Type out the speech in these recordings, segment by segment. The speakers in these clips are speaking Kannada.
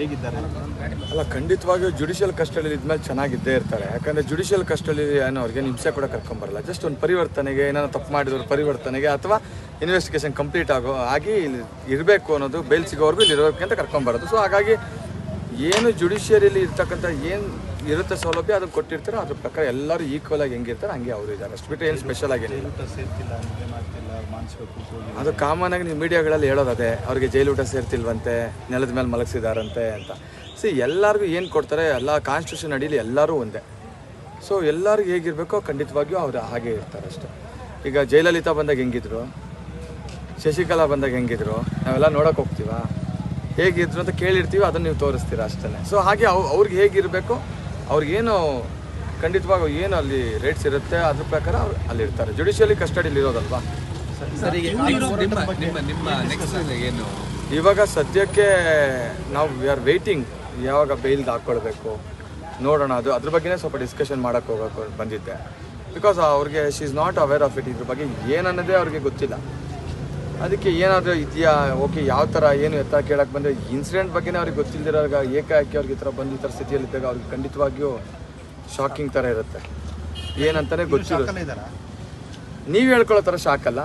ಹೇಗಿದ್ದಾರೆ? ಅಲ್ಲ, ಖಂಡಿತವಾಗಿಯೂ ಜುಡಿಷಿಯಲ್ ಕಸ್ಟಡಿಯಲ್ಲಿ ಇದ್ಮೇಲೆ ಚೆನ್ನಾಗಿದ್ದೇ ಇರ್ತಾರೆ. ಯಾಕಂದರೆ ಜುಡಿಷಿಯಲ್ ಕಸ್ಟಡಿ ಏನೋ ಅವ್ರಿಗೆ ಹಿಂಸೆ ಕೂಡ ಕರ್ಕೊಂಬರಲ್ಲ. ಜಸ್ಟ್ ಒಂದು ಪರಿವರ್ತನೆಗೆ ಏನಾದ್ರು ತಪ್ಪು ಮಾಡಿದ್ರು ಪರಿವರ್ತನೆಗೆ ಅಥವಾ ಇನ್ವೆಸ್ಟಿಗೇಷನ್ ಕಂಪ್ಲೀಟ್ ಆಗೋ ಆಗಿ ಇಲ್ಲಿ ಇರಬೇಕು ಅನ್ನೋದು ಬೇಲ್ ಸಿಗೋರ್ಗು ಇಲ್ಲಿ ಇರಬೇಕು ಅಂತ ಕರ್ಕೊಂಬರೋದು. ಸೊ ಹಾಗಾಗಿ ಏನು ಜುಡಿಷಿಯರಿಲಿ ಇರ್ತಕ್ಕಂಥ ಏನು ಇರುತ್ತೆ ಸೌಲಭ್ಯ ಅದನ್ನು ಕೊಟ್ಟಿರ್ತಾರೆ. ಅದ್ರ ಪ್ರಕಾರ ಎಲ್ಲರೂ ಈಕ್ವಲ್ ಆಗಿ ಹೆಂಗಿರ್ತಾರೆ ಹಂಗೆ ಅವರು ಇದ್ದಾರೆ. ಅಷ್ಟು ಬಿಟ್ಟರೆ ಏನು ಸ್ಪೆಷಲ್ ಆಗಿ ಅದು ಕಾಮನ್ ಆಗಿ ನೀವು ಮೀಡಿಯಾಗಳಲ್ಲಿ ಹೇಳೋದು ಅದೇ. ಅವ್ರಿಗೆ ಜೈಲು ಊಟ ಸೇರ್ತಿಲ್ವಂತೆ ನೆಲದ ಮೇಲೆ ಮಲಗಿಸಿದಾರಂತೆ ಅಂತ. ಸಿ ಎಲ್ಲರಿಗೂ ಏನು ಕೊಡ್ತಾರೆ ಎಲ್ಲ ಕಾನ್ಸ್ಟಿಟ್ಯೂಷನ್ ಅಡಿಯಲ್ಲಿ ಎಲ್ಲರೂ ಒಂದೇ. ಸೊ ಎಲ್ಲರಿಗೂ ಹೇಗಿರಬೇಕೋ ಖಂಡಿತವಾಗಿಯೂ ಅವರು ಹಾಗೆ ಇರ್ತಾರೆ ಅಷ್ಟೇ. ಈಗ ಜಯಲಲಿತಾ ಬಂದಾಗ ಹೆಂಗಿದ್ರು? ಶಶಿಕಲಾ ಬಂದಾಗ ಹೆಂಗಿದ್ರು? ನಾವೆಲ್ಲ ನೋಡೋಕೆ ಹೋಗ್ತೀವ? ಹೇಗಿದ್ರು ಅಂತ ಕೇಳಿರ್ತೀವಿ ಅದನ್ನು ನೀವು ತೋರಿಸ್ತೀರಾ ಅಷ್ಟೇ ಸೊ ಹಾಗೆ ಅವ್ ಅವ್ರಿಗೆ ಹೇಗಿರಬೇಕು ಅವ್ರಿಗೇನು ಖಂಡಿತವಾಗ ಏನು ಅಲ್ಲಿ ರೇಟ್ಸ್ ಇರುತ್ತೆ ಅದ್ರ ಪ್ರಕಾರ ಅವ್ರು ಅಲ್ಲಿ ಇರ್ತಾರೆ ಜುಡಿಷಿಯಲಿ ಕಸ್ಟಡಿಯಲ್ಲಿ ಇರೋದಲ್ವಾ? ಸರ್ ಈಗ ನಿಮ್ಮ ನಿಮ್ಮ ನಿಮ್ಮ ನೆಕ್ಸ್ಟ್ ಏನು? ಇವಾಗ ಸದ್ಯಕ್ಕೆ ನಾವು ವಿ ಆರ್ ವೆಯ್ಟಿಂಗ್ ಯಾವಾಗ ಬೇಲ್ದು ಹಾಕ್ಕೊಳ್ಬೇಕು ನೋಡೋಣ ಅದು ಅದ್ರ ಬಗ್ಗೆನೇ ಸ್ವಲ್ಪ ಡಿಸ್ಕಷನ್ ಮಾಡೋಕ್ಕೆ ಹೋಗೋಕೆ ಬಂದಿದ್ದೆ. ಬಿಕಾಸ್ ಅವ್ರಿಗೆ she is not aware of it ಇದ್ರ ಬಗ್ಗೆ ಏನನ್ನೋದೇ ಅವ್ರಿಗೆ ಗೊತ್ತಿಲ್ಲ. ಅದಕ್ಕೆ ಏನಾದರೂ ಇದೆಯಾ? ಓಕೆ ಯಾವ ಥರ ಏನು ಎತ್ತ ಕೇಳಕ್ಕೆ ಬಂದರೆ ಇನ್ಸಿಡೆಂಟ್ ಬಗ್ಗೆನೇ ಅವ್ರಿಗೆ ಗೊತ್ತಿಲ್ಲದಿರೋವಾಗ ಏಕಾಏಕಿ ಅವ್ರಿಗೆ ಈ ಥರ ಬಂದು ಈ ಥರ ಸ್ಥಿತಿಯಲ್ಲಿದ್ದಾಗ ಅವ್ರಿಗೆ ಖಂಡಿತವಾಗಿಯೂ ಶಾಕಿಂಗ್ ಥರ ಇರುತ್ತೆ. ಏನಂತಾನೆ ಗೊತ್ತಿಲ್ಲ ಶಾಕಲ್ಲೇ ನೀವು ಹೇಳ್ಕೊಳ್ಳೋ ಥರ ಶಾಕ್ ಅಲ್ಲ.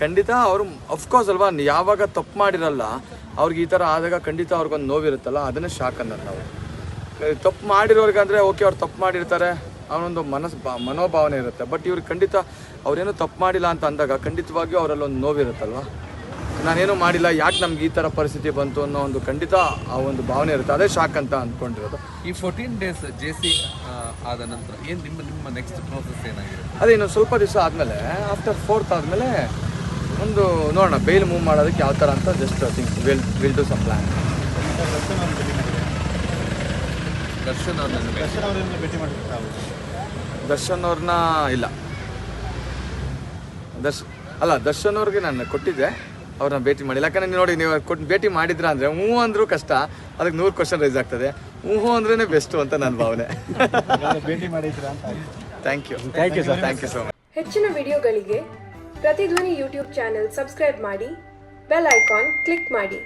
ಖಂಡಿತ ಅವರು ಅಫ್ಕೋರ್ಸ್ ಅಲ್ವಾ ಯಾವಾಗ ತಪ್ಪು ಮಾಡಿರಲ್ಲ ಅವ್ರಿಗೆ ಈ ಥರ ಆದಾಗ ಖಂಡಿತ ಅವ್ರಿಗೊಂದು ನೋವಿರುತ್ತಲ್ಲ ಅದನ್ನೇ ಶಾಕ್ ಅನ್ನೋದು ನಾವು. ತಪ್ಪು ಮಾಡಿರೋರ್ಗೆ ಅಂದರೆ ಓಕೆ ಅವ್ರು ತಪ್ಪು ಮಾಡಿರ್ತಾರೆ. ಅವನೊಂದು ಮನಸ್ಸು ಬಾ ಮನೋಭಾವನೆ ಇರುತ್ತೆ. ಬಟ್ ಇವ್ರಿಗೆ ಖಂಡಿತ ಅವ್ರೇನು ತಪ್ಪು ಮಾಡಿಲ್ಲ ಅಂತ ಅಂದಾಗ ಖಂಡಿತವಾಗಿಯೂ ಅವರಲ್ಲಿ ಒಂದು ನೋವಿರುತ್ತಲ್ವ? ನಾನೇನು ಮಾಡಿಲ್ಲ ಯಾಕೆ ನಮ್ಗೆ ಈ ಥರ ಪರಿಸ್ಥಿತಿ ಬಂತು ಅನ್ನೋ ಒಂದು ಖಂಡಿತ ಆ ಒಂದು ಭಾವನೆ ಇರುತ್ತೆ. ಅದೇ ಶಾಕ್ ಅಂತ ಅಂದ್ಕೊಂಡಿರೋದು ಈ ಫೋರ್ಟೀನ್ ಡೇಸ್ ಜೆ ಸಿ ಆದ ನಂತರ ಏನು ನಿಮ್ಮ ನಿಮ್ಮ ನೆಕ್ಸ್ಟ್ ಪ್ರೋಸೆಸ್ ಏನಾಗಿದೆ ಅದೇ ಇನ್ನೊಂದು ಸ್ವಲ್ಪ ದಿವಸ ಆದಮೇಲೆ ಆಫ್ಟರ್ ಫೋರ್ತ್ ಆದಮೇಲೆ ಒಂದು ನೋಡೋಣ ಬೇಲ್ ಮೂವ್ ಮಾಡೋದಕ್ಕೆ ಯಾವ ಥರ ಅಂತ just think will will do some plan Darshan ಅವ್ರನ್ನ ಭೇಟಿ ದರ್ಶನ್ ಅವ್ರನ್ನ ದರ್ಶನ್ ಅವರನ್ನ ಭೇಟಿ ಮಾಡಿದ್ರೆ ತಾವು ದರ್ಶನ್ ಅವ್ರನ್ನ ಇಲ್ಲ. ದರ್ಶ್ ಅಲ್ಲ ದರ್ಶನ್ ಅವ್ರಿಗೆ ನಾನು ಕೊಟ್ಟಿದ್ದೆ. ಅವ್ರನ್ನ ಭೇಟಿ ಮಾಡಿಲ್ಲ ಯಾಕಂದ್ರೆ ನೀವು ನೋಡಿ ನೀವು ಕೊಟ್ಟು ಭೇಟಿ ಮಾಡಿದ್ರ ಅಂದರೆ ಹ್ಞೂ ಅಂದರೂ ಕಷ್ಟ. ಅದಕ್ಕೆ ನೂರು ಕ್ವಶನ್ ರೈಸ್ ಆಗ್ತದೆ. ಹ್ಞೂ ಅಂದ್ರೇ ಬೆಸ್ಟು ಅಂತ ನನ್ನ ಭಾವನೆ. ಭೇಟಿ ಮಾಡಿದ್ರು ಅಂತ thank you thank you sir thank you so much ಹೆಚ್ಚಿನ ವಿಡಿಯೋಗಳಿಗೆ ಪ್ರತಿಧ್ವನಿ ಯೂಟ್ಯೂಬ್ ಚಾನೆಲ್ ಸಬ್ಸ್ಕ್ರೈಬ್ ಮಾಡಿ ಬೆಲ್ ಐಕಾನ್ ಕ್ಲಿಕ್ ಮಾಡಿ.